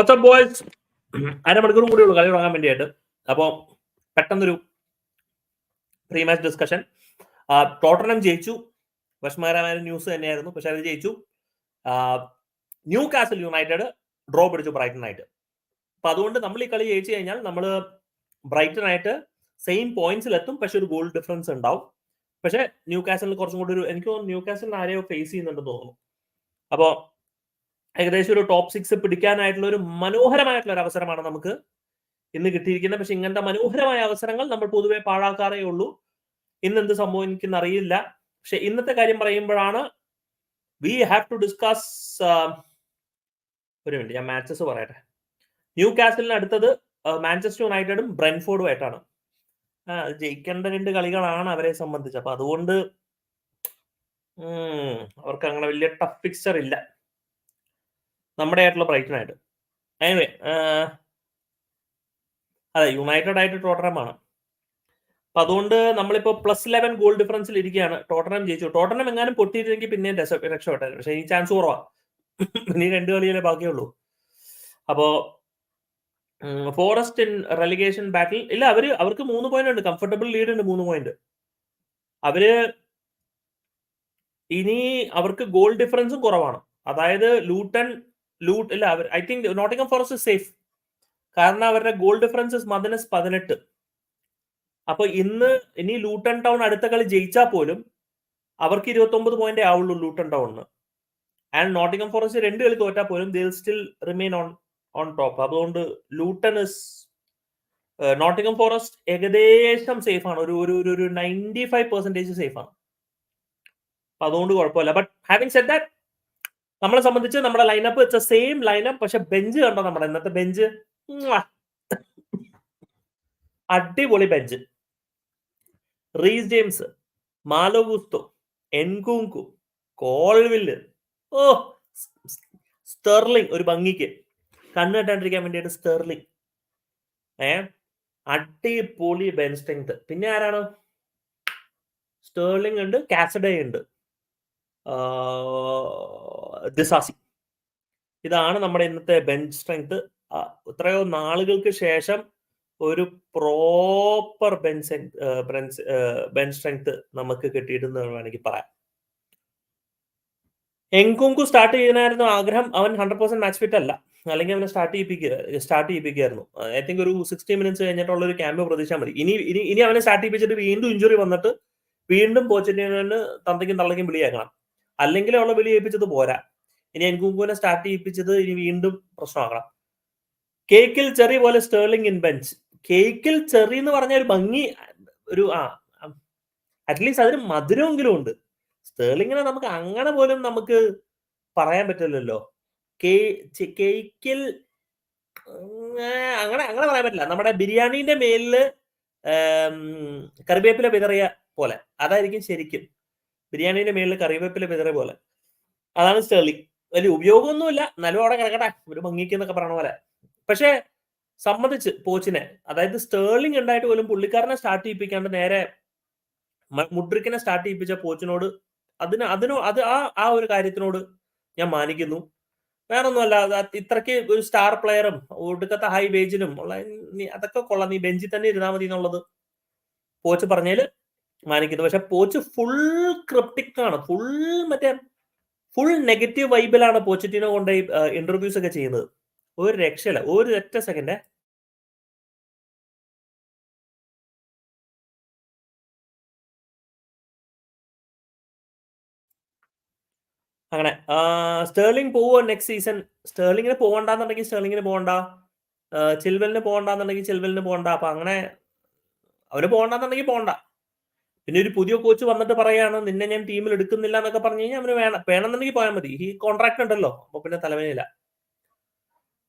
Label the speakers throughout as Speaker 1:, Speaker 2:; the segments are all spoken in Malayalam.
Speaker 1: വാട്സ്ആപ്പ് ബോയ്സ് അരമണിക്കൂറും കൂടി ഉള്ളൂ കളി തുടങ്ങാൻ വേണ്ടിയിട്ട് അപ്പോൾ പെട്ടെന്നൊരു പ്രീ മാച്ച് ഡിസ്കഷൻ ടോട്ടനം ജയിച്ചു. വിഷമകരമായ ന്യൂസ് തന്നെയായിരുന്നു. പക്ഷെ അത് ജയിച്ചു. ന്യൂ കാസൽ യുണൈറ്റഡ് ഡ്രോ പിടിച്ചു ബ്രൈറ്റൺ ആയിട്ട് അപ്പൊ അതുകൊണ്ട് നമ്മൾ ഈ കളി ജയിച്ചു കഴിഞ്ഞാൽ നമ്മൾ ബ്രൈറ്റൺ ആയിട്ട് സെയിം പോയിന്റ്സിൽ എത്തും പക്ഷെ ഒരു ഗോൾ ഡിഫറൻസ് ഉണ്ടാവും. പക്ഷെ ന്യൂ കാസലിന് കുറച്ചും കൂടി ഒരു എനിക്ക് തോന്നുന്നു ന്യൂ കാസലിന് ആരെയോ ഫേസ് ചെയ്യുന്നുണ്ടെന്ന് തോന്നുന്നു. അപ്പോൾ ഏകദേശം ഒരു ടോപ്പ് സിക്സ് പിടിക്കാനായിട്ടുള്ള ഒരു മനോഹരമായിട്ടുള്ള ഒരു അവസരമാണ് നമുക്ക് ഇന്ന് കിട്ടിയിരിക്കുന്നത്. പക്ഷെ ഇങ്ങനത്തെ മനോഹരമായ അവസരങ്ങൾ നമ്മൾ പൊതുവെ പാഴാക്കാറേ ഉള്ളൂ. ഇന്ന് എന്ത് സംഭവിക്കുന്ന അറിയില്ല. പക്ഷെ ഇന്നത്തെ കാര്യം പറയുമ്പോഴാണ് വി ഹാവ് ടു ഡിസ്കസ് ഒരു മിനിറ്റ് ഞാൻ മാച്ചസ് പറയട്ടെ. ന്യൂ കാസ്റ്റലിന് അടുത്തത് മാഞ്ചസ്റ്റർ യുണൈറ്റഡും ബ്രെൻഫോർഡും ആയിട്ടാണ്. ജയിക്കേണ്ട രണ്ട് കളികളാണ് അവരെ സംബന്ധിച്ച്. അപ്പൊ അതുകൊണ്ട് അവർക്ക് അങ്ങനെ വലിയ ടഫ് പിക്ചർ ഇല്ല. നമ്മുടെ ആയിട്ടുള്ള ബ്രൈറ്റനായിട്ട് എനിവേ അതെ യുണൈറ്റഡ് ആയിട്ട് ടോട്ടനമാണ് അപ്പൊ അതുകൊണ്ട് നമ്മളിപ്പോ പ്ലസ് ഇലവൻ ഗോൾ ഡിഫറൻസിൽ ഇരിക്കുകയാണ് ടോട്ടനം ജയിച്ചു. ടോട്ടനം എങ്ങാനും പൊട്ടിയിരുന്നെങ്കിൽ പിന്നെയും രക്ഷപ്പെട്ടായിരുന്നു പക്ഷേ ഈ ചാൻസ് കുറവാ. ഇനി രണ്ട് കളിയിലെ ബാക്കിയുള്ളൂ. അപ്പോ ഫോറസ്റ്റ് ഇൻ റെലിഗേഷൻ ബാറ്റിൽ ഇല്ല അവർ അവർക്ക് മൂന്ന് പോയിന്റ് ഉണ്ട്. കംഫർട്ടബിൾ ലീഡ് ഉണ്ട് മൂന്ന് പോയിന്റ് അവർ ഇനി അവർക്ക് ഗോൾ ഡിഫറൻസും കുറവാണ്. അതായത് ലൂട്ടൺ ലൂട്ട് ഇല്ല അവർ I think Nottingham Forest safe കാരണം അവരുടെ ഗോൾ ഡിഫറൻസ് മദനസ് പതിനെട്ട്. അപ്പൊ ഇന്ന് ഇനി ലൂട്ടൺ ടൗൺ അടുത്ത കളി ജയിച്ചാൽ പോലും അവർക്ക് ഇരുപത്തി ഒമ്പത് പോയിന്റ് ആവുള്ളൂ ലൂട്ടൺ ടൗണിന് ആൻഡ് നോട്ടിംഗം ഫോറസ്റ്റ് രണ്ട് കളി തോറ്റാൽ പോലും they'll still remain on on top അതുകൊണ്ട് ലൂട്ടൺ ഇസ് നോട്ടിംഗം ഫോറസ്റ്റ് ഏകദേശം സേഫ് ആണ്. ഒരു ഒരു ഒരു നയന്റി ഫൈവ് പെർസെന്റേജ് സേഫ് ആണ്. അപ്പൊ അതുകൊണ്ട് കുഴപ്പമില്ല. ബട്ട് ഹാവിംഗ് സെറ്റ് ദാറ്റ് നമ്മളെ സംബന്ധിച്ച് നമ്മുടെ ലൈനപ്പ് വെച്ച സെയിം ലൈനപ്പ് പക്ഷെ ബെഞ്ച് കണ്ടോ നമ്മുടെ ഇന്നത്തെ ബെഞ്ച് അടിപൊളി bench Reece James Malo Gusto Nkunku Colwill ഓ സ്റ്റെർലിംഗ് ഒരു ഭംഗിക്ക്. കണ്ണ് കെട്ടാണ്ടിരിക്കാൻ വേണ്ടിയിട്ട് സ്റ്റെർലിംഗ് ഏ? അടിപൊളി ബെഞ്ച് സ്ട്രെങ്ത് പിന്നെ ആരാണ്? സ്റ്റേർലിംഗ് ഉണ്ട് കാസഡേ ഉണ്ട്. ദിസാസി. ഇതാണ് നമ്മുടെ ഇന്നത്തെ ബെഞ്ച് സ്ട്രെങ്ത് എത്രയോ നാളുകൾക്ക് ശേഷം ഒരു പ്രോപ്പർ ബെഞ്ച് ബെഞ്ച് സ്ട്രെങ്ത് നമുക്ക് കിട്ടിയിട്ടെന്ന് വേണമെങ്കിൽ പറയാം. എങ്കുങ്കു സ്റ്റാർട്ട് ചെയ്യാനായിരുന്നു ആഗ്രഹം. അവൻ ഹൺഡ്രഡ് പെർസെന്റ് മാച്ച് ഫിറ്റ് അല്ല. അല്ലെങ്കിൽ അവനെ സ്റ്റാർട്ട് ചെയ്യിപ്പിക്കുക സ്റ്റാർട്ട് ചെയ്യിപ്പിക്കുകയായിരുന്നു ഐ തിങ്ക് ഒരു സിക്സ്റ്റി മിനിറ്റ്സ് കഴിഞ്ഞിട്ടുള്ള ഒരു ക്യാമ്പ് പ്രതീക്ഷ മതി. ഇനി ഇനി ഇനി അവനെ സ്റ്റാർട്ട് ചെയ്യിപ്പിച്ചിട്ട് വീണ്ടും ഇഞ്ചുറി വന്നിട്ട് വീണ്ടും പോച്ചിട്ട് തന്തയ്ക്കും തള്ളയ്ക്കും വിളിയാക്കണം. അല്ലെങ്കിൽ അവളെ വിളി ഏൽപ്പിച്ചത് പോരാ. ഇനി എൻകുങ്കുവിനെ സ്റ്റാർട്ട് ചെയ്യിപ്പിച്ചത് ഇനി വീണ്ടും പ്രശ്നമാക്കണം. കേക്കിൽ ചെറി പോലെ സ്റ്റേർലിംഗ് ഇൻ ബെഞ്ച്. കേക്കിൽ ചെറി എന്ന് പറഞ്ഞ ഒരു ഭംഗി ഒരു ആ അറ്റ്ലീസ്റ്റ് അതിന് മധുരമെങ്കിലും ഉണ്ട്. സ്റ്റേർലിങ്ങിനെ നമുക്ക് അങ്ങനെ പോലും നമുക്ക് പറയാൻ പറ്റില്ലല്ലോ. കേക്കിൽ അങ്ങനെ അങ്ങനെ പറയാൻ പറ്റില്ല. നമ്മുടെ ബിരിയാണീന്റെ മേലിൽ കറിവേപ്പില വിതറിയ പോലെ. അതായിരിക്കും ശരിക്കും. ബിരിയാണീന്റെ മേളിൽ കറിവേപ്പില വിതറിയ പോലെ. അതാണ് സ്റ്റേർലിംഗ് വലിയ ഉപയോഗമൊന്നുമില്ല. എന്നാലും അവിടെ കിടക്കട്ടെ. ഒരു ഭംഗിക്ക് എന്നൊക്കെ പറയണ പോലെ. പക്ഷേ സമ്മതിച്ച് പോച്ചിനെ അതായത് സ്റ്റേർലിംഗ് ഉണ്ടായിട്ട് പോലും പുള്ളിക്കാരനെ സ്റ്റാർട്ട് ചെയ്യിപ്പിക്കാണ്ട് നേരെ മുഡ്രിക്കിനെ സ്റ്റാർട്ട് ചെയ്യിപ്പിച്ച പോച്ചിനോട് അതിന് അതിനോ അത് ആ ആ ഒരു കാര്യത്തിനോട് ഞാൻ മാനിക്കുന്നു. വേറൊന്നുമല്ല ഇത്രയ്ക്ക് ഒരു സ്റ്റാർ പ്ലെയറും ഒടുക്കത്തെ ഹൈ വേജിലും ഉള്ള അതൊക്കെ കൊള്ളാം. നീ ബെഞ്ചിൽ തന്നെ ഇരുന്നാൽ മതി എന്നുള്ളത് പോച്ച് പറഞ്ഞതിൽ മാനിക്കുന്നു. പക്ഷെ പോച്ച് ഫുൾ ക്രിപ്റ്റിക് ആണ്. ഫുൾ മറ്റേ ഫുൾ നെഗറ്റീവ് വൈബിലാണ് പോച്ചറ്റിനെ കൊണ്ട് ഇന്റർവ്യൂസ് ഒക്കെ ചെയ്യുന്നത്. ഒരു രക്ഷയില്ല. ഒരു ഒറ്റ സെക്കൻഡ് അങ്ങനെ സ്റ്റേർലിംഗ് പോവോ നെക്സ്റ്റ് സീസൺ സ്റ്റേർലിങ്ങിന് പോകണ്ടെന്നുണ്ടെങ്കിൽ സ്റ്റേർലിങ്ങിന് പോകണ്ട ചിൽവലിന് പോകണ്ടെന്നുണ്ടെങ്കിൽ ചിൽവലിന് പോകണ്ട അപ്പൊ അങ്ങനെ അവർ പോകണ്ടെന്നുണ്ടെങ്കിൽ പോകണ്ട പിന്നെ ഒരു പുതിയ കോച്ച് വന്നിട്ട് പറയാണ് നിന്നെ ഞാൻ ടീമിൽ എടുക്കുന്നില്ല എന്നൊക്കെ പറഞ്ഞു കഴിഞ്ഞാൽ അവന് വേണം വേണമെന്നുണ്ടെങ്കിൽ പോയാൽ മതി. ഈ കോൺട്രാക്ട് ഉണ്ടല്ലോ അപ്പൊ പിന്നെ തലവേനയില്ല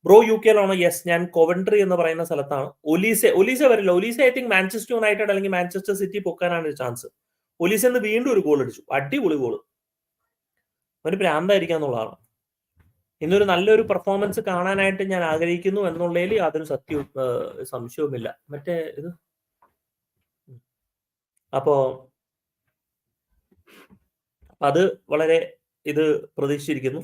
Speaker 1: ബ്രോ യു കെയിലാണോ യെസ് ഞാൻ കോവൻട്രി എന്ന് പറയുന്ന സ്ഥലത്താണ്. ഒലീസെ ഒലീസ വരില്ല. Olise I think Manchester United അല്ലെങ്കിൽ മാഞ്ചസ്റ്റർ സിറ്റി പൊക്കാനാണ് ഒരു ചാൻസ് ഒലീസ എന്ന് വീണ്ടും ഒരു ഗോൾ അടിച്ചു. അടിപൊളി ഗോൾ ഒരു ഭ്രാന്തായിരിക്കുക എന്നുള്ളതാണ്. ഇന്നൊരു നല്ലൊരു പെർഫോമൻസ് കാണാനായിട്ട് ഞാൻ ആഗ്രഹിക്കുന്നു എന്നുള്ളതിൽ യാതൊരു സത്യവും സംശയവുമില്ല. മറ്റേ ഇത്? അപ്പോ അത് വളരെ ഇത് പ്രതീക്ഷിച്ചിരിക്കുന്നു.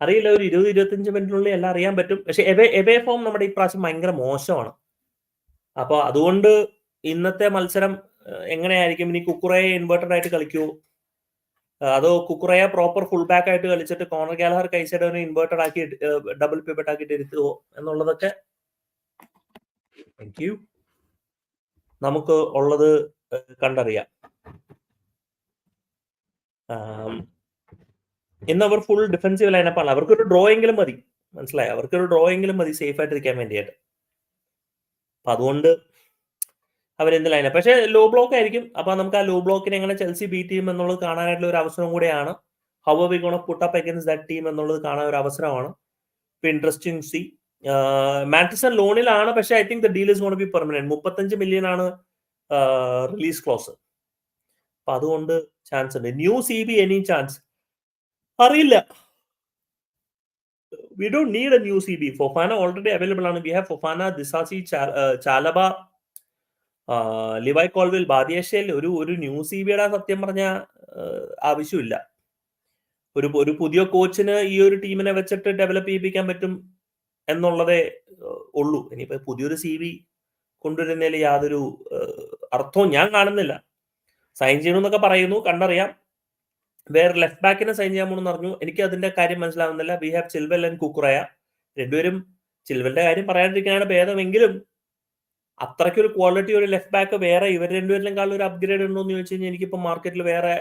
Speaker 1: അറിയില്ല ഒരു ഇരുപത് ഇരുപത്തിയഞ്ച് മിനിറ്റിനുള്ളിൽ എല്ലാം അറിയാൻ പറ്റും. പക്ഷെ എവേ എവേ ഫോം നമ്മുടെ ഈ പ്രാവശ്യം ഭയങ്കര മോശമാണ്. അപ്പോൾ അതുകൊണ്ട് ഇന്നത്തെ മത്സരം എങ്ങനെയായിരിക്കും? ഇനി കുക്കുറയെ ഇൻവേർട്ടഡ് ആയിട്ട് കളിക്കുമോ അതോ കുക്കുറയെ പ്രോപ്പർ ഫുൾ ബാക്ക് ആയിട്ട് കളിച്ചിട്ട് കോണർ ഗാലഹർ കൈസൈഡോനെ ഇൻവേർട്ടഡ് ആക്കി ഡബിൾ പിവറ്റ് ആക്കിയിട്ട് ഇരുത്തുവോ എന്നുള്ളതൊക്കെ? താങ്ക് യു നമുക്ക് ഉള്ളത് കണ്ടറിയാം. ഇന്ന് അവർ ഫുൾ ഡിഫൻസീവ് ലൈനപ്പാണ് അവർക്കൊരു ഡ്രോയെങ്കിലും മതി. മനസ്സിലായി? അവർക്കൊരു ഡ്രോയെങ്കിലും മതി സേഫ് ആയിട്ടിരിക്കാൻ വേണ്ടിയിട്ട് അപ്പൊ അതുകൊണ്ട് അവരെന്ത് ലൈനപ്പ് പക്ഷെ ലോ ബ്ലോക്ക് ആയിരിക്കും. അപ്പൊ നമുക്ക് ആ ലോ ബ്ലോക്കിനെ എങ്ങനെ ചെൽസി ബീറ്റ് ചെയ്യും എന്നുള്ളത് കാണാനായിട്ടുള്ള ഒരു അവസരം കൂടെയാണ്. How we gonna put up against that team എന്നുള്ളത് കാണാൻ ഒരു അവസരമാണ്. ഇപ്പൊ ഇൻട്രസ്റ്റിംഗ് സി മാറ്റിസൺ ലോണിലാണ്. പക്ഷെ I think the deal is gonna be permanent മുപ്പത്തഞ്ച് മില്യൺ ആണ് റിലീസ് ക്ലോസ് അപ്പൊ അതുകൊണ്ട് ചാൻസ് ഉണ്ട്. New C B any chance അറിയില്ല. We don't need a new C B Fofana already available ആണ്. We have Fofana Disasi Chalobah Levi Colwill ബാദിയേഷ്യയിൽ ഒരു ഒരു ന്യൂ സി ബിയുടെ സത്യം പറഞ്ഞ ആവശ്യമില്ല. ഒരു ഒരു പുതിയ കോച്ചിന് ഈ ഒരു ടീമിനെ വെച്ചിട്ട് ഡെവലപ്പ് ചെയ്യിപ്പിക്കാൻ പറ്റും എന്നുള്ളതേ ഉള്ളൂ. ഇനിയിപ്പോ പുതിയൊരു സി ബി കൊണ്ടുവരുന്നതിൽ യാതൊരു അർത്ഥവും ഞാൻ കാണുന്നില്ല. സൈൻ ചെയ്യണം എന്നൊക്കെ പറയുന്നു കണ്ടറിയാം. വേറെ ലെഫ്റ്റ് ബാക്കിനെ സൈൻ ചെയ്യാൻ പോകണമെന്ന് പറഞ്ഞു എനിക്ക് അതിന്റെ കാര്യം മനസ്സിലാവുന്നില്ല. We have Chilwell and Cucurella രണ്ടുപേരും ചിൽവലിന്റെ കാര്യം പറയാണ്ടിരിക്കാനാണ് ഭേദമെങ്കിലും അത്രയ്ക്കൊരു ക്വാളിറ്റി ഒരു ലെഫ്റ്റ് ബാക്ക് വേറെ ഇവർ രണ്ടുപേരിലും ഒരു അപ്ഗ്രേഡ് ഉണ്ടോ എന്ന് ചോദിച്ചു കഴിഞ്ഞാൽ എനിക്കിപ്പോ മാർക്കറ്റിൽ വേറെ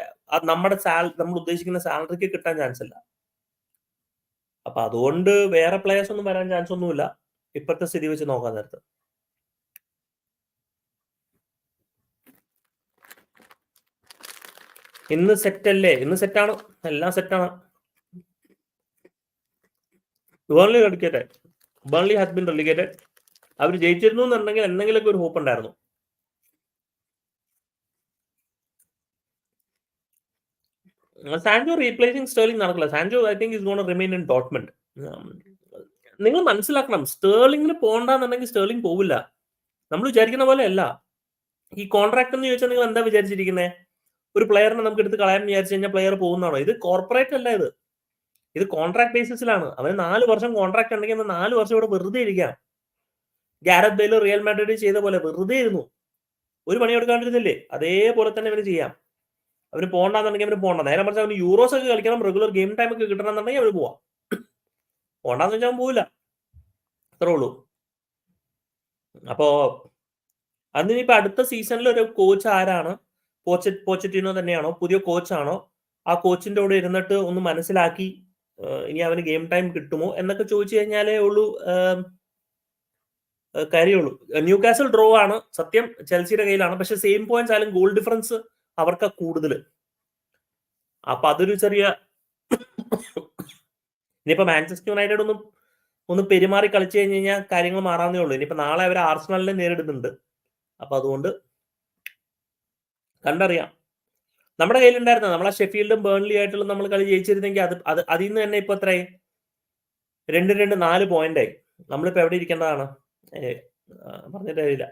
Speaker 1: നമ്മുടെ സാല നമ്മൾ ഉദ്ദേശിക്കുന്ന സാലറിക്ക് കിട്ടാൻ ചാൻസ് ഇല്ല. അപ്പൊ അതുകൊണ്ട് വേറെ പ്ലേയേഴ്സ് ഒന്നും വരാൻ ചാൻസ് ഒന്നുമില്ല. ഇപ്പോഴത്തെ സ്ഥിതി വെച്ച് നോക്കാൻ നേരത്ത്. ഇന്ന് സെറ്റ് അല്ലേ? ഇന്ന് സെറ്റാണ് എല്ലാം സെറ്റാണ് Burnley relegated Burnley has been relegated അവർ ജയിച്ചിരുന്നു എന്നുണ്ടെങ്കിൽ എന്തെങ്കിലുമൊക്കെ ഒരു ഹോപ്പ് ഉണ്ടായിരുന്നു. സാൻജോ റീപ്ലേസിംഗ് സ്റ്റേർലിംഗ് നടക്കില്ല. Sancho I think is gonna remain in ഡോട്ട്മെന്റ് നിങ്ങൾ മനസ്സിലാക്കണം സ്റ്റേർലിംഗിന് പോകണ്ടെന്നുണ്ടെങ്കിൽ സ്റ്റേർലിംഗ് പോവില്ല. നമ്മൾ വിചാരിക്കുന്ന പോലെ അല്ല. ഈ കോൺട്രാക്ട് എന്ന് ചോദിച്ചാൽ നിങ്ങൾ എന്താ വിചാരിച്ചിരിക്കുന്നത് ഒരു പ്ലെയറിനെ നമുക്ക് എടുത്ത് കളയാൻ വിചാരിച്ചു കഴിഞ്ഞാൽ പ്ലെയർ പോകുന്നതാണോ? ഇത് കോർപ്പറേറ്റ് അല്ല ഇത്. ഇത് കോൺട്രാക്ട് ബേസിസിലാണ് അവന് നാല് വർഷം കോൺട്രാക്ട് ഉണ്ടെങ്കിൽ നാല് വർഷം ഇവിടെ വെറുതെ ഇരിക്കാം. ഗാരത് ബെയിൽ റിയൽ മാഡ്രിഡ് ചെയ്ത പോലെ വെറുതെ ഇരുന്നു. ഒരു പണി എടുക്കാണ്ടിരുന്നില്ലേ? അതേപോലെ തന്നെ അവന് ചെയ്യാം. അവന് പോകണ്ടെന്നുണ്ടെങ്കിൽ അവന് പോകണ്ട നേരെ മറിച്ച് അവന് യൂറോസ് ഒക്കെ കളിക്കണം റെഗുലർ ഗെയിം ടൈം ഒക്കെ കിട്ടണമെന്നുണ്ടെങ്കിൽ അവന് പോവാം. പോകണ്ടെന്ന് വെച്ചാൽ അവൻ പോവില്ല. അത്രേ ഉള്ളൂ. അപ്പോ അതിനിപ്പോ അടുത്ത സീസണിൽ ഒരു കോച്ച് ആരാണ്? പോച്ച പോച്ചറ്റിനോ തന്നെയാണോ? പുതിയ കോച്ചാണോ? ആ കോച്ചിന്റെ കൂടെ ഇരുന്നിട്ട് ഒന്ന് മനസ്സിലാക്കി ഇനി അവന് ഗെയിം ടൈം കിട്ടുമോ എന്നൊക്കെ ചോദിച്ചു കഴിഞ്ഞാലേ ഉള്ളൂ കാര്യമുള്ളൂ. ന്യൂ കാസൽ ഡ്രോ ആണ് സത്യം ചെൽസിയുടെ കയ്യിലാണ്. പക്ഷെ സെയിം പോയിന്റ്സ് ആയാലും ഗോൾ ഡിഫറൻസ് അവർക്ക് കൂടുതൽ. അപ്പൊ അതൊരു ചെറിയ ഇനിയിപ്പോ മാഞ്ചസ്റ്റർ യുണൈറ്റഡ് ഒന്നും ഒന്ന് പെരുമാറി കളിച്ചു കഴിഞ്ഞ് കഴിഞ്ഞാൽ കാര്യങ്ങൾ മാറാന്നേ ഉള്ളൂ. ഇനിയിപ്പോ നാളെ അവർ ആർസണലിനെ നേരിടുന്നുണ്ട്. അപ്പൊ അതുകൊണ്ട് കണ്ടറിയാം. നമ്മുടെ കയ്യിലുണ്ടായിരുന്ന? നമ്മളെ ഷെഫീൽഡും ബേൺലി ആയിട്ടുള്ള നമ്മൾ കളി ജയിച്ചിരുന്നെങ്കിൽ അത് അത് അതിൽ നിന്ന് തന്നെ ഇപ്പൊ എത്രയായി? രണ്ട് രണ്ട് നാല് പോയിന്റ് ആയി. നമ്മളിപ്പോ എവിടെ ഇരിക്കേണ്ടതാണ്? പറഞ്ഞിട്ട് കാര്യമില്ല.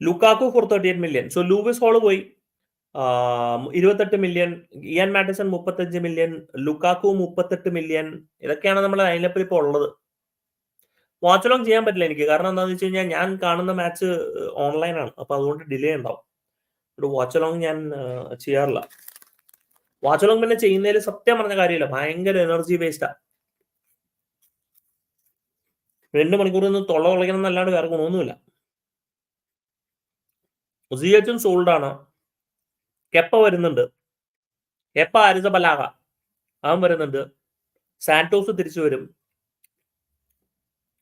Speaker 1: Lukaku four thirty eight million so Lewis Hall പോയി ഇരുപത്തെട്ട് മില്യൺ ഇയാൻ മാറ്റിസൺ മുപ്പത്തഞ്ച് മില്യൺ ലുക്കാക്കു മുപ്പത്തെട്ട് മില്യൺ ഇതൊക്കെയാണ് നമ്മുടെ ലൈനപ്പിൽ ഇപ്പോൾ ഉള്ളത്. വാച്ച് ലോങ് ചെയ്യാൻ പറ്റില്ല എനിക്ക്. കാരണം എന്താണെന്ന് വെച്ച് കഴിഞ്ഞാൽ ഞാൻ കാണുന്ന മാച്ച് ഓൺലൈനാണ് അപ്പൊ അതുകൊണ്ട് ഡിലേ ഉണ്ടാവും. ഒരു വാച്ച് ലോങ് ഞാൻ ചെയ്യാറില്ല. വാച്ച് ലോങ് പിന്നെ ചെയ്യുന്നതിൽ സത്യം പറഞ്ഞ കാര്യമില്ല. ഭയങ്കര എനർജി വേസ്റ്റാ രണ്ട് മണിക്കൂർ നിന്ന് തൊള്ള തുളയ്ക്കണം എന്നല്ലാണ്ട് വേറെ ഗുണമൊന്നുമില്ല. സോൾഡ് ആണ്. കെപ്പ വരുന്നുണ്ട്. കെപ്പ ആരിസ ബലാഹ അവൻ വരുന്നുണ്ട്. സാന്റോസ് തിരിച്ചു വരും.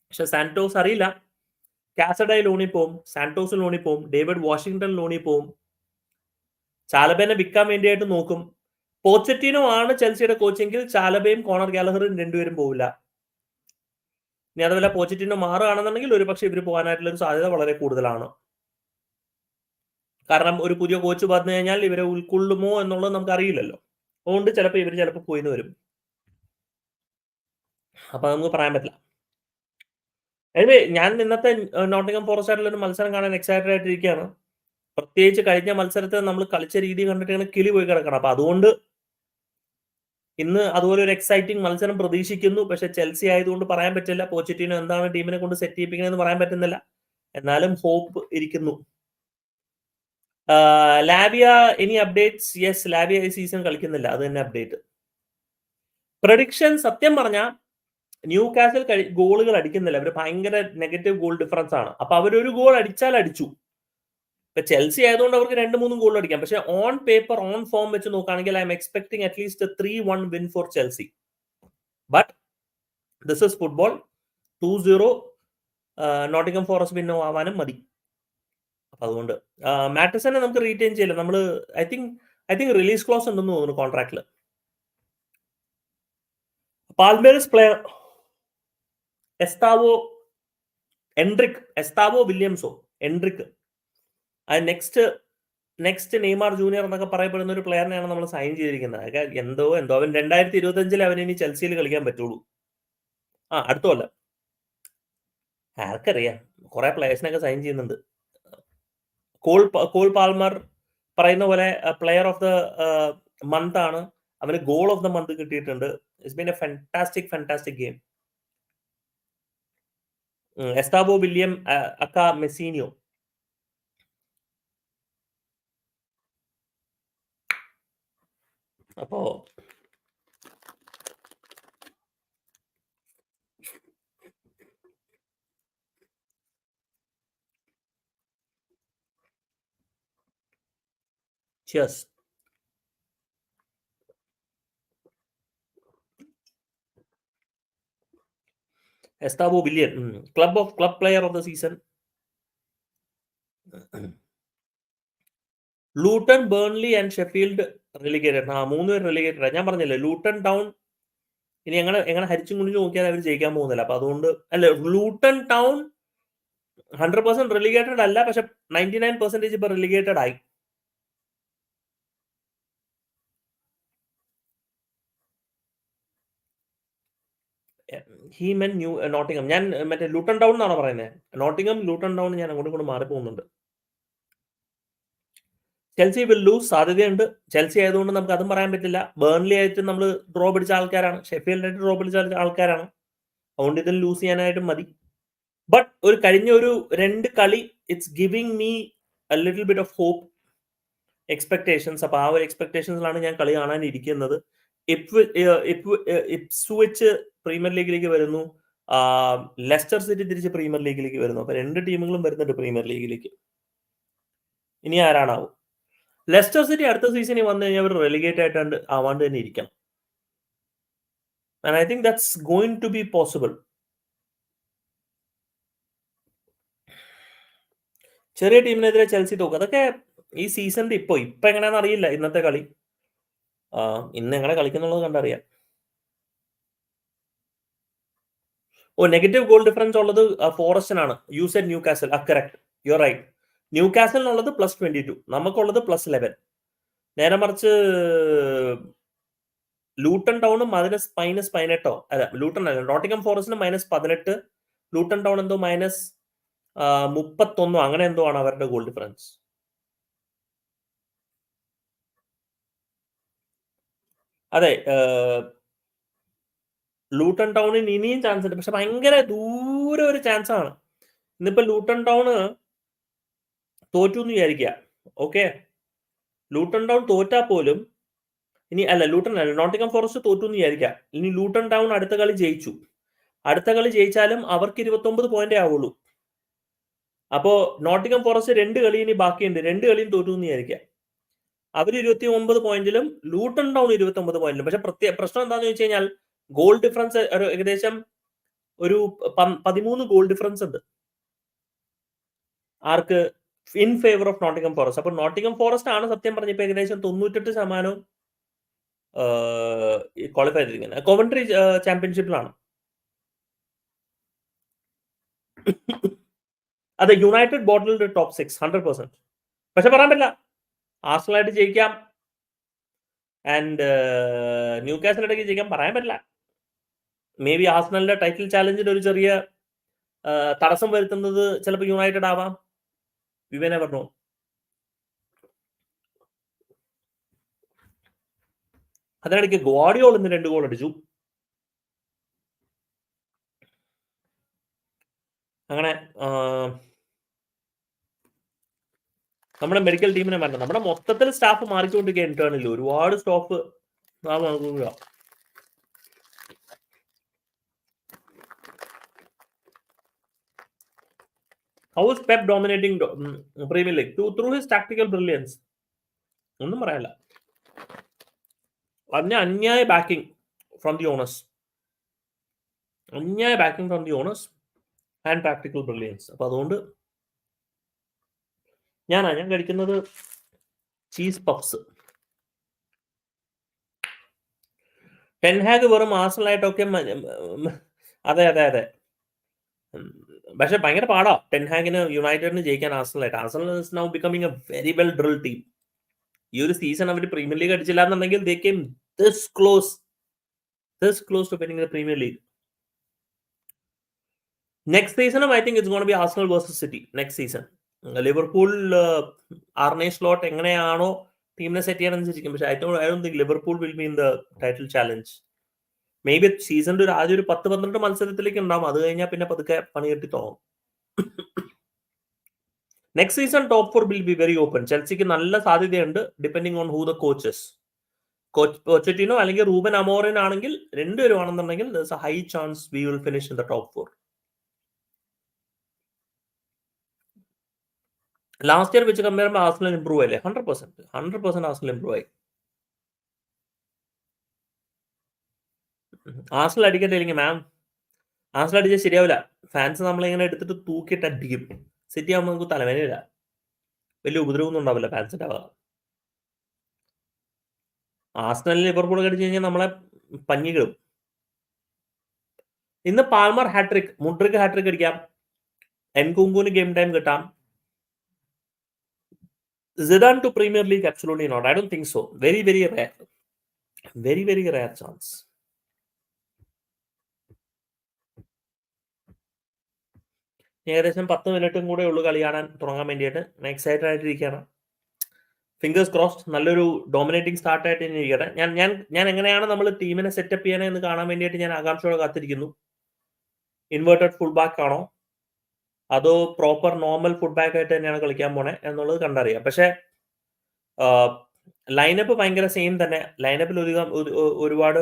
Speaker 1: പക്ഷെ സാന്റോസ് അറിയില്ല. കാസഡായി ലോണിൽ പോവും സാന്റോസ് ലോണി പോവും ഡേവിഡ് വാഷിംഗ്ടൺ ലോണി പോവും. ചാലബേനെ വിൽക്കാൻ വേണ്ടിയായിട്ട് നോക്കും. പോച്ചറ്റീനോ ആണ് ചെൽസിയുടെ കോച്ചെങ്കിൽ ചാലബയും കോണർ ഗാലഹറും രണ്ടുപേരും പോവില്ല. ഇനി അതുപോലെ പോച്ചറ്റീനോ മാറുകയാണെന്നുണ്ടെങ്കിൽ ഒരു പക്ഷെ ഇവർ പോകാനായിട്ടുള്ള ഒരു സാധ്യത വളരെ കൂടുതലാണ്. കാരണം ഒരു പുതിയ കോച്ച് വന്നു കഴിഞ്ഞാൽ ഇവരെ ഉൾക്കൊള്ളുമോ എന്നുള്ളത് നമുക്ക് അറിയില്ലല്ലോ അതുകൊണ്ട് ചിലപ്പോൾ ഇവർ ചിലപ്പോൾ പോയിന്ന് വരും. അപ്പൊ നമുക്ക് പറയാൻ പറ്റില്ല. എനിവേ ഞാൻ ഇന്നത്തെ നോട്ടിംഗം ഫോറസ്റ്റ് ആയിട്ടുള്ള ഒരു മത്സരം കാണാൻ എക്സൈറ്റഡ് ആയിട്ടിരിക്കുകയാണ്. പ്രത്യേകിച്ച് കഴിഞ്ഞ മത്സരത്തെ നമ്മൾ കളിച്ച രീതി കണ്ടിട്ടാണ് കിളി പോയി കിടക്കണം. അപ്പൊ അതുകൊണ്ട് ഇന്ന് അതുപോലെ ഒരു എക്സൈറ്റിംഗ് മത്സരം പ്രതീക്ഷിക്കുന്നു. പക്ഷെ ചെൽസി ആയതുകൊണ്ട് പറയാൻ പറ്റില്ല. പോച്ചിറ്റീനോ എന്താണ് ടീമിനെ കൊണ്ട് സെറ്റ് ചെയ്യിപ്പിക്കണമെന്ന് പറയാൻ പറ്റുന്നില്ല. എന്നാലും ഹോപ്പ് ഇരിക്കുന്നു. Lavia any updates yes Lavia ഈ സീസൺ കളിക്കുന്നില്ല. അത് തന്നെ അപ്ഡേറ്റ് പ്രഡിക്ഷൻ സത്യം പറഞ്ഞാൽ ന്യൂ കാസിൽ ഗോളുകൾ അടിക്കുന്നില്ല. അവർ ഭയങ്കര നെഗറ്റീവ് ഗോൾ ഡിഫറൻസ് ആണ്. അപ്പൊ അവരൊരു ഗോൾ അടിച്ചാൽ അടിച്ചു. ഇപ്പൊ ചെൽസി ആയതുകൊണ്ട് അവർക്ക് രണ്ട് മൂന്നും ഗോൾ അടിക്കാം. പക്ഷെ ഓൺ പേപ്പർ ഓൺ ഫോം വെച്ച് നോക്കുകയാണെങ്കിൽ I'm expecting at least three one win for Chelsea but this is football two zero Nottingham Forest വിന്നോ ആവാനും മതി. അപ്പൊ അതുകൊണ്ട് മാറ്റസനെ നമുക്ക് റീറ്റെയിൻ ചെയ്യില്ല? നമ്മൾ I think I think release clause ഉണ്ടെന്ന് തോന്നുന്നു കോൺട്രാക്ടിൽ Palmeiras player Estevao Endrick Estevao വില്യംസോ Endrick. അത് നെക്സ്റ്റ് നെക്സ്റ്റ് നെയ്മാർ ജൂനിയർ എന്നൊക്കെ പറയപ്പെടുന്ന ഒരു പ്ലെയറിനെയാണ് നമ്മൾ സൈൻ ചെയ്തിരിക്കുന്നത്. എന്തോ എന്തോ. അവൻ രണ്ടായിരത്തി ഇരുപത്തി അഞ്ചിൽ അവൻ ഇനി ചെൽസിയിൽ കളിക്കാൻ പറ്റുള്ളൂ. ആ അടുത്ത കൊല്ലം. ആർക്കറിയാം. കുറെ പ്ലെയേഴ്സിനൊക്കെ സൈൻ ചെയ്യുന്നുണ്ട്. കോൾ കോൾ പാൽമർ പറയുന്ന പോലെ പ്ലെയർ ഓഫ് ദ മന്ത് ആണ്. അവന് ഗോൾ ഓഫ് ദ മന്ത് കിട്ടിയിട്ടുണ്ട്. It's been a fantastic fantastic game Estevao Willian aka Messinho അപ്പോ Cheers. Estavo Willian club of club player of the season. Luton Burnley and Sheffield relegated ആ മൂന്ന് പേര് റിലിഗേറ്റഡ് ഞാൻ പറഞ്ഞില്ലേ ലൂട്ടൺ ടൗൺ ഇനി എങ്ങനെ എങ്ങനെ ഹരിച്ചും കുഞ്ഞു നോക്കിയാൽ അവർ ജയിക്കാൻ പോകുന്നില്ല. അപ്പൊ അതുകൊണ്ട് അല്ല Luton Town hundred percent relegated അല്ല പക്ഷെ നയന്റി നയൻ പെർസെന്റേജ് ഇപ്പൊ റിലിഗേറ്റഡ് ആയി. ഹി മെൻ ന്യൂ നോട്ടിംഗം ഞാൻ മറ്റേ ലൂട്ടൺ ടൗൺ എന്നാണോ പറയുന്നത് നോട്ടിംഗം ലൂട്ടൺ ടൗൺ ഞാൻ അങ്ങോട്ടും ഇങ്ങോട്ട് മാറി പോകുന്നുണ്ട് ചെൽസി വിൽ ലൂസ് സാധ്യതയുണ്ട്. ചെൽസി ആയതുകൊണ്ട് നമുക്ക് അതും പറയാൻ പറ്റില്ല. ബേൺലി ആയിട്ട് നമ്മൾ ഡ്രോ പിടിച്ച ആൾക്കാരാണ്. ഷെഫീൽഡായിട്ട് ഡ്രോ പിടിച്ച ആൾക്കാരാണ്. അതുകൊണ്ട് ഇതിൽ ലൂസ് ചെയ്യാനായിട്ടും മതി. ബട്ട് ഒരു കഴിഞ്ഞ ഒരു രണ്ട് കളി it's giving me a little bit of hope expectations അപ്പൊ ആ ഒരു എക്സ്പെക്ടേഷൻസിലാണ് ഞാൻ കളി കാണാൻ ഇരിക്കുന്നത് ഇപ്സ്വിച്ച് പ്രീമിയർ ലീഗിലേക്ക് വരുന്നു. ലെസ്റ്റർ സിറ്റി തിരിച്ച് പ്രീമിയർ ലീഗിലേക്ക് വരുന്നു. അപ്പൊ രണ്ട് ടീമുകളും വരുന്നുണ്ട് പ്രീമിയർ ലീഗിലേക്ക്. ഇനി ആരാണാവും? ലെസ്റ്റർ സിറ്റി അടുത്ത സീസണിൽ വന്നു കഴിഞ്ഞാൽ അവർ റെലിഗേറ്റ് ആയിട്ടാണ്ട് ആവാണ്ട് തന്നെ ഇരിക്കാം. And I think that's going to be possible ചെറിയ ടീമിനെതിരെ ചെൽസി തോക്കും. അതൊക്കെ ഈ സീസണിന്റെ ഇപ്പൊ ഇപ്പൊ എങ്ങനെയാണെന്ന് അറിയില്ല ഇന്നത്തെ കളി. ഇന്ന് എങ്ങനെ കളിക്കുന്നുള്ളത് കണ്ടറിയാം. ഓ നെഗറ്റീവ് ഗോൾ ഡിഫറൻസ് ഉള്ളത് ഫോറസ്റ്റിനാണ് you said Newcastle a correct you right new കാസലിനുള്ളത് പ്ലസ് ട്വന്റി ടു നമുക്കുള്ളത് പ്ലസ് ലെവൻ നേരെ മറിച്ച് ലൂട്ടൺ ടൗണും മൈനസ് മൈനസ് പതിനെട്ടോ. അല്ല ലൂട്ടൺ അല്ല നോട്ടിംഗം ഫോറസ്റ്റിന് മൈനസ് പതിനെട്ട്. ലൂട്ടൺ ടൗൺ എന്തോ മൈനസ് മുപ്പത്തൊന്നോ അങ്ങനെ എന്തോ ആണ് അവരുടെ ഗോൾ ഡിഫറൻസ് അതെ ലൂട്ടൺ ടൗണിന് ഇനിയും ചാൻസ് ഉണ്ട്. പക്ഷെ ഭയങ്കര ദൂരെ ഒരു ചാൻസ് ആണ്. ഇന്നിപ്പോ ലൂട്ടൺ ടൗണ് തോറ്റു എന്ന് വിചാരിക്കുക. ഓക്കെ? ലൂട്ടൺ ടൗൺ തോറ്റാ പോലും ഇനി അല്ല ലൂട്ടൺ അല്ല നോട്ടിംഗം ഫോറസ്റ്റ് തോറ്റു എന്ന് വിചാരിക്കുക. ഇനി ലൂട്ടൺ ടൗൺ അടുത്ത കളി ജയിച്ചു. അടുത്ത കളി ജയിച്ചാലും അവർക്ക് ഇരുപത്തൊമ്പത് പോയിന്റേ ആവുള്ളൂ. അപ്പോ നോട്ടിംഗം ഫോറസ്റ്റ് രണ്ട് കളി ഇനി ബാക്കിയുണ്ട്. രണ്ട് കളിയും തോറ്റു എന്ന് വിചാരിക്കുക. അവർ ഇരുപത്തി ഒമ്പത് പോയിന്റിലും ലൂട്ടൺ ടൗൺ ഇരുപത്തി ഒമ്പത് പോയിന്റിലും പക്ഷെ പ്രത്യേക പ്രശ്നം എന്താണെന്ന് വെച്ച് കഴിഞ്ഞാൽ ഗോൾ ഡിഫറൻസ് ഒരു ഏകദേശം ഒരു പതിമൂന്ന് ഗോൾ ഡിഫറൻസ് ഉണ്ട്. ആർക്ക്? In favour of Nottingham Forest അപ്പൊ നോട്ടിംഗം ഫോറസ്റ്റ് ആണ് സത്യം പറഞ്ഞപ്പോ ഏകദേശം തൊണ്ണൂറ്റെട്ട് ശതമാനവും ക്വാളിഫൈ ചെയ്തിരിക്കുന്നത്. കോവൻട്രി ചാമ്പ്യൻഷിപ്പിലാണ് അതെ United bottle top six hundred percent പക്ഷെ പറയാൻ പറ്റില്ല. ആർസണലായിട്ട് ജയിക്കാം. ആൻഡ് ന്യൂ കാസലായിട്ടൊക്കെ ജയിക്കാൻ പറയാൻ പറ്റില്ല. മേ ബി ആർസണലിന്റെ ടൈറ്റിൽ ചാലഞ്ചിന്റെ ഒരു ചെറിയ തടസ്സം വരുത്തുന്നത് ചിലപ്പോൾ യുണൈറ്റഡ് ആവാം. വിവേനെ പറഞ്ഞു അതിനിടയ്ക്ക് ഗോഡിയോൾ ഇന്ന് രണ്ട് ഗോൾ അടിച്ചു. അങ്ങനെ നമ്മുടെ മെഡിക്കൽ ടീമിനെ മാറ്റണം നമ്മുടെ മൊത്തത്തിൽ സ്റ്റാഫ് മാറിക്കൊണ്ടിരിക്കുക ഇന്റേണലി ഒരുപാട് സ്റ്റാഫ് നോക്കുക how Pep dominating Premier League to through his tactical brilliance ഒന്നും പറയാനില്ല. അതിന് അന്യായ ബാക്കിംഗ് ഫ്രം ദി ഓണേഴ്സ് അന്യായ backing from the owners and practical brilliance അപ്പൊ അതുകൊണ്ട് ഞാനാ ഞാൻ കഴിക്കുന്നത് ചീസ് പഫ്സ് ടെൻഹാഗ് വെറും ആസലായിട്ടൊക്കെ അതെ അതെ അതെ. പക്ഷെ ഭയങ്കര പാടാ. ടെൻഹാഗിന് യുണൈറ്റഡിന് ജയിക്കാൻ ആസലായിട്ട് Arsenal is now becoming a very well drill team ഈ ഒരു സീസൺ അവർ പ്രീമിയർ ലീഗ് അടിച്ചില്ല എന്നുണ്ടെങ്കിൽ they came this close this close to winning the Premier League next സീസണും I think it's gonna be Arsenal versus City next season Liverpool Arne Slot എങ്ങനെയാണോ ടീമിനെ സെറ്റ് ചെയ്യാൻ അനുസരിച്ചിരിക്കും പക്ഷേ I I don't think Liverpool will be in the title challenge maybe സീസണിന്റെ ഒരു ആദ്യം ഒരു പത്ത് പന്ത്രണ്ട് മത്സരത്തിലേക്ക് ഉണ്ടാവും. അത് കഴിഞ്ഞാൽ പിന്നെ പതുക്കെ പണി കെട്ടി തോന്നും next season top four will be very open ചെൽസിക്ക് നല്ല സാധ്യതയുണ്ട് depending on who the coaches Pochettino അല്ലെങ്കിൽ റൂബൻ അമോറിൻ ആണെങ്കിൽ രണ്ടുപേരും ആണെന്നുണ്ടെങ്കിൽ high chance we will finish in the top four last year വെച്ച് കമ്പയർ ചെയ്യുമ്പോൾ ആസ്ലൻ ഇമ്പ്രൂവ് ആയില്ലേ ഹൺഡ്രഡ് പെർസെന്റ് ഹൺഡ്രഡ് പെർസെന്റ് ആസ്ലൻ ഇമ്പ്രൂവ് ആയി. ആസ്ലൻ അടിക്കട്ടെ മാം ആസ്ലൻ അടിച്ചാൽ ശരിയാവില്ല. ഫാൻസ് നമ്മളിങ്ങനെ എടുത്തിട്ട് തൂക്കിയിട്ട് അടിക്കും. സിറ്റി ആകുമ്പോൾ നമുക്ക് തലവേനയില്ല വലിയ ഉപദ്രവമൊന്നും ഉണ്ടാവില്ല ഫാൻസിന്റെ ഭാഗം ആസ്നലിൽ ലിവർപൂൾ അടിച്ചു കഴിഞ്ഞാൽ നമ്മളെ പഞ്ഞികളും ഇന്ന് പാൽമർ ഹാട്രിക് മുഡ്രിക്ക് ഹാട്രിക് അടിക്കാം. എൻകുങ്കുവിന് ഗെയിം ടൈം കിട്ടാം. Zidane to Premier League? Absolutely not. I don't think so. Very, very rare. Very, very rare chance. ഏകദേശം പത്ത് മിനിറ്റും കൂടെ ഉള്ളു കളി കാണാൻ തുടങ്ങാൻ വേണ്ടിയിട്ട് എക്സൈറ്റഡ് ആയിട്ടിരിക്കുകയാണ് ഫിംഗേഴ്സ് ക്രോസ്ഡ് നല്ലൊരു ഡോമിനേറ്റിംഗ് സ്റ്റാർട്ടായിട്ട് ആയിട്ട് ഇരിക്കട്ടെ ഞാൻ ഞാൻ ഞാൻ എങ്ങനെയാണ് നമ്മൾ ടീമിനെ സെറ്റപ്പ് ചെയ്യണേ എന്ന് കാണാൻ വേണ്ടിയിട്ട് ഞാൻ ആകാംക്ഷയോടെ കാത്തിരിക്കുന്നു ഇൻവേർട്ടഡ് ഫുൾ ബാക്ക് ആണോ അതോ പ്രോപ്പർ നോർമൽ ഫുഡ് ബാക്ക് ആയിട്ട് തന്നെയാണ് കളിക്കാൻ പോണേ എന്നുള്ളത് കണ്ടറിയാം. പക്ഷേ ലൈനപ്പ് ഭയങ്കര സെയിം തന്നെ. ലൈനപ്പിൽ അധികം ഒരു- ഒരു- ഒരുപാട്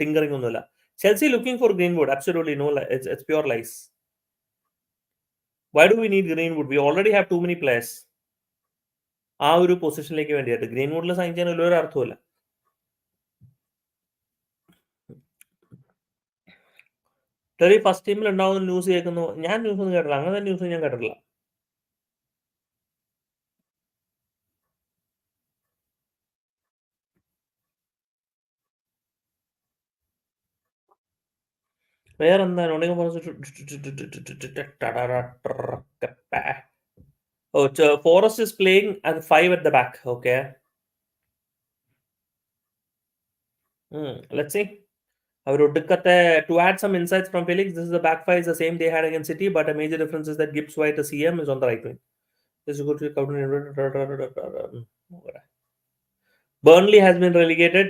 Speaker 1: ടിങ്കറിങ് ഒന്നുമില്ല. Chelsea looking for Greenwood absolutely no it's pure lies why do we need Greenwood we already have too many players ആ ഒരു പൊസിഷനിലേക്ക് വേണ്ടിയിട്ട്. ഗ്രീൻവുഡിൽ സൈൻ ചെയ്യാൻ ഒരു അർത്ഥമില്ല ടെറി ഫസ്റ്റ് ടീമിൽ ഉണ്ടാവുന്ന ന്യൂസ് കേൾക്കുന്നു. ഞാൻ ന്യൂസ് ഒന്നും കേട്ടില്ല. അങ്ങനത്തെ ന്യൂസ് ഞാൻ കേട്ടിട്ടില്ല. വേറെന്താ? Nottingham is Forest and playing at five at the back okay let see അവർ ഒടുക്കത്തെ to add some insights from Felix this is the back five is the same they had again City but a major difference is that Gibbs White C M is on the right wing this good Burnley has been relegated.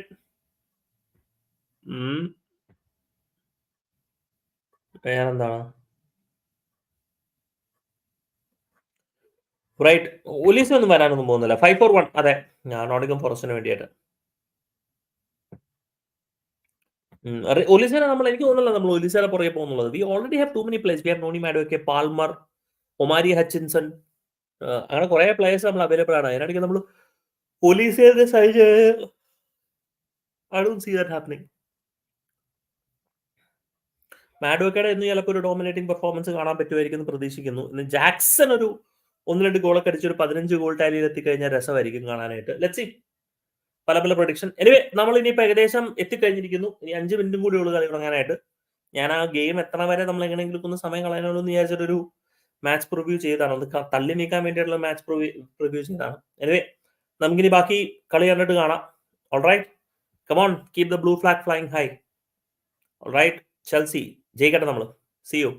Speaker 1: ഉം. വേറെന്താണ്? റൈറ്റ് ഒലീസ് ഒന്നും വരാനൊന്നും പോകുന്നില്ല. ഫൈവ് ഫോർ വൺ അതെ. നോട്ടിക്കം ഫോറസ്റ്റിന് വേണ്ടിയിട്ട് ഒലീസിനെ നമ്മൾ എനിക്ക് തോന്നുന്നില്ല നമ്മൾ ഒലിസേന പുറകെ പോകുന്നുള്ളത്. We already have too many players we are Noni Madueke ഒക്കെ പാൽമർ ഒമാരി ഹച്ചിൻസൺ അങ്ങനെ കുറെ പ്ലേയേഴ്സ് നമ്മൾ അവൈലബിൾ ആണ്. അതിനിടയ്ക്ക് നമ്മൾ ഒലിസേന്റെ side I don't see that happening മാഡോക്കയുടെ ഇന്ന് ചിലപ്പോൾ ഒരു ഡോമിനേറ്റിംഗ് പെർഫോമൻസ് കാണാൻ പറ്റുമായിരിക്കും എന്ന് പ്രതീക്ഷിക്കുന്നു. ഇന്ന് ജാക്സൺ ഒരു ഒന്ന് രണ്ട് ഗോളൊക്കെ അടിച്ചൊരു പതിനഞ്ച് ഗോൾ ടാലിയിൽ എത്തിക്കഴിഞ്ഞാൽ രസമായിരിക്കും കാണാനായിട്ട്. ലെറ്റ്സി പല പല പ്രൊഡിക്ഷൻ എനിവേ നമ്മൾ ഇനിയിപ്പോൾ ഏകദേശം എത്തിക്കഴിഞ്ഞിരിക്കുന്നു. ഇനി അഞ്ച് മിനിറ്റും കൂടി ഉള്ളു കളി തുടങ്ങാനായിട്ട് ഞാൻ ആ ഗെയിം എത്ര വരെ നമ്മൾ എങ്ങനെയെങ്കിലും ഒന്ന് സമയം കളയാനുള്ളൂ എന്ന് വിചാരിച്ചിട്ടൊരു മാച്ച് പ്രിവ്യൂ ചെയ്താണ് അത് തള്ളി നീക്കാൻ വേണ്ടിയിട്ടുള്ള മാച്ച് പ്രിവ്യൂ ചെയ്താണ് എനിവേ നമുക്കിനി ബാക്കി കളി കണ്ടിട്ട് കാണാം. Alright come on keep the blue flag flying high alright Chelsea ജയിക്കട്ടെ നമ്മൾ സി യു